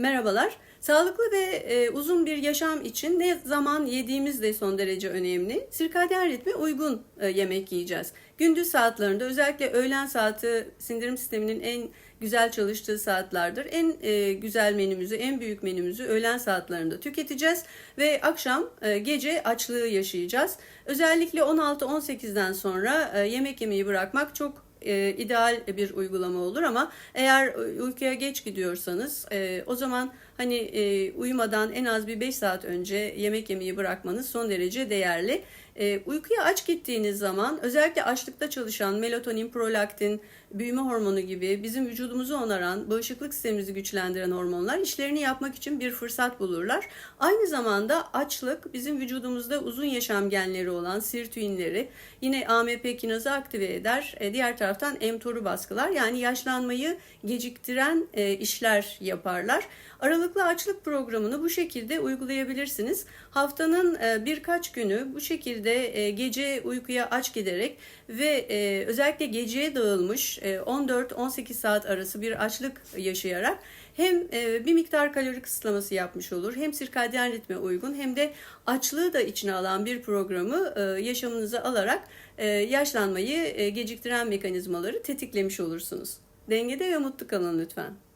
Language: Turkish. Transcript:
Merhabalar. Sağlıklı ve e, uzun bir yaşam için ne zaman yediğimiz de son derece önemli. Sirkadyen ritme uygun e, yemek yiyeceğiz. Gündüz saatlerinde özellikle öğlen saati sindirim sisteminin en güzel çalıştığı saatlerdir. En e, güzel menümüzü, en büyük menümüzü öğlen saatlerinde tüketeceğiz ve akşam e, gece açlığı yaşayacağız. Özellikle 16-18'den sonra e, yemek yemeyi bırakmak çok e, ideal bir uygulama olur ama eğer uykuya geç gidiyorsanız e, o zaman hani e, uyumadan en az bir 5 saat önce yemek yemeyi bırakmanız son derece değerli. E, uykuya aç gittiğiniz zaman özellikle açlıkta çalışan melatonin, prolaktin, büyüme hormonu gibi bizim vücudumuzu onaran, bağışıklık sistemimizi güçlendiren hormonlar işlerini yapmak için bir fırsat bulurlar. Aynı zamanda açlık bizim vücudumuzda uzun yaşam genleri olan sirtuinleri yine AMP kinazı aktive eder. E, diğer taraftan mTOR'u baskılar. Yani yaşlanmayı geciktiren e, işler yaparlar. Aralıklı açlık programını bu şekilde uygulayabilirsiniz. Haftanın e, birkaç günü bu şekilde e, gece uykuya aç giderek ve e, özellikle geceye dağılmış e, 14-18 saat arası bir açlık yaşayarak hem e, bir miktar kalori kısıtlaması yapmış olur hem sirkadyen ritme uygun hem de açlığı da içine alan bir programı e, yaşamınıza alarak e, yaşlanmayı e, geciktiren mekanizmaları tetiklemiş olursunuz. Dengede ve mutlu kalın lütfen.